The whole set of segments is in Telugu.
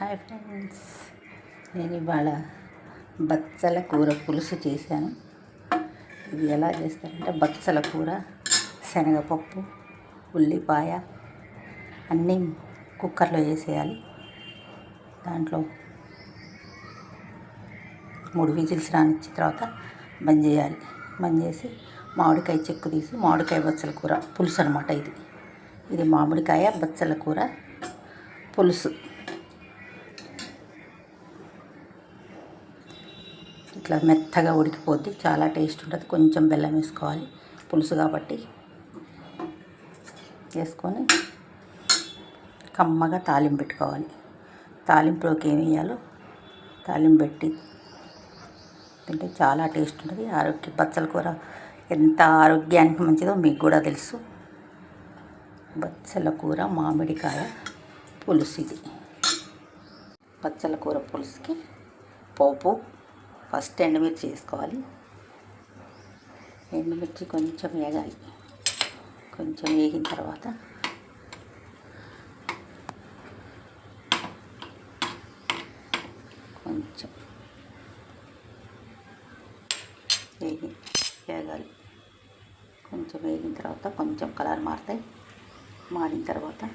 Hi friends. నేను ఇవాళ బచ్చల కూర పులుసు చేశాను. ఇది ఎలా చేస్తారంటే బచ్చల కూర శనగపప్పు ఉల్లిపాయ అన్నీ కుక్కర్లో వేసేయాలి. దాంట్లో మూడు విజిల్స్ రానిచ్చిన తర్వాత బంద్ చేయాలి. బంద్ చేసి మామిడికాయ చెక్కు తీసి మామిడికాయ బచ్చల కూర పులుసు అనమాట ఇది. ఇది మామిడికాయ బచ్చల కూర పులుసు. ఇట్లా మెత్తగా ఉడికిపోద్ది. చాలా టేస్ట్ ఉంటుంది. కొంచెం బెల్లం వేసుకోవాలి. పులుసు కాబట్టి వేసుకొని కమ్మగా తాలింపు పెట్టుకోవాలి. తాలింపులోకి ఏమి వేయాలో తాలింపు పెట్టి తింటే చాలా టేస్ట్ ఉంటుంది. ఆరోగ్య బచ్చల కూర ఎంత ఆరోగ్యానికి మంచిదో మీకు కూడా తెలుసు. బచ్చల కూర మామిడికాయ పులుసు ఇది. బచ్చల కూర పులుసుకి పోపు ఫస్ట్ ఎండుమిర్చి వేసుకోవాలి. ఎండుమిర్చి కొంచెం వేగాలి. కొంచెం వేగిన తర్వాత కొంచెం వేగి వేగాలి. కొంచెం వేగిన తర్వాత కొంచెం కలర్ మారుతాయి. మారిన తర్వాత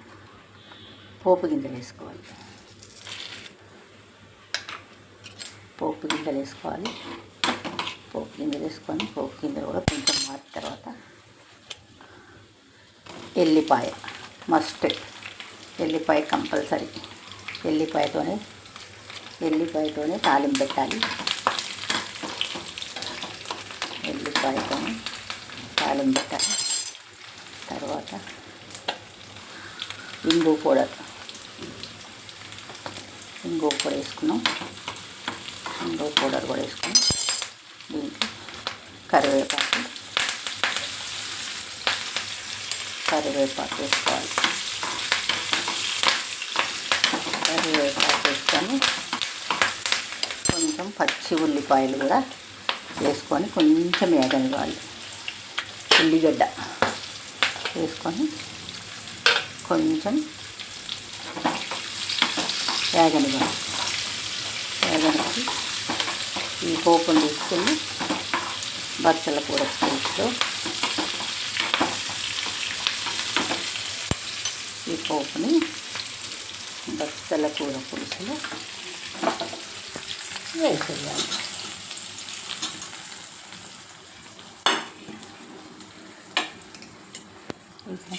పోపు గింజలు వేసుకోవాలి. పోపు గింజలు వేసుకోవాలి. పోపు గింజలు వేసుకొని పోపు గింజలు కూడా కొంచెం మారిన తర్వాత ఎల్లిపాయ మస్ట్ ఎల్లిపాయ కంపల్సరీ. ఎల్లిపాయతోనే ఎల్లిపాయతోనే తాలింపు పెట్టాలి. ఎల్లిపాయతోనే తాలింపు పెట్టాలి. తర్వాత ఇంగు పౌడర్ ఇంగు పౌడర్ వేసుకున్నాం. ఇంగు పౌడర్ కూడా వేసుకొని దీంట్లో కరివేపాకు కరివేపాకు వేసుకోవాలి. కరివేపాకు వేసుకొని కొంచెం పచ్చి ఉల్లిపాయలు కూడా వేసుకొని కొంచెం వేగనివ్వాలి ఉల్లిగడ్డ వేసుకొని కొంచెం వేగనివ్వాలి మనకి ఈ పోపును తీసుకుని బచ్చల కూర పులుసులో ఈ పోపుని బచ్చల కూర పులుసులో వేసేయాలి. ఇంకా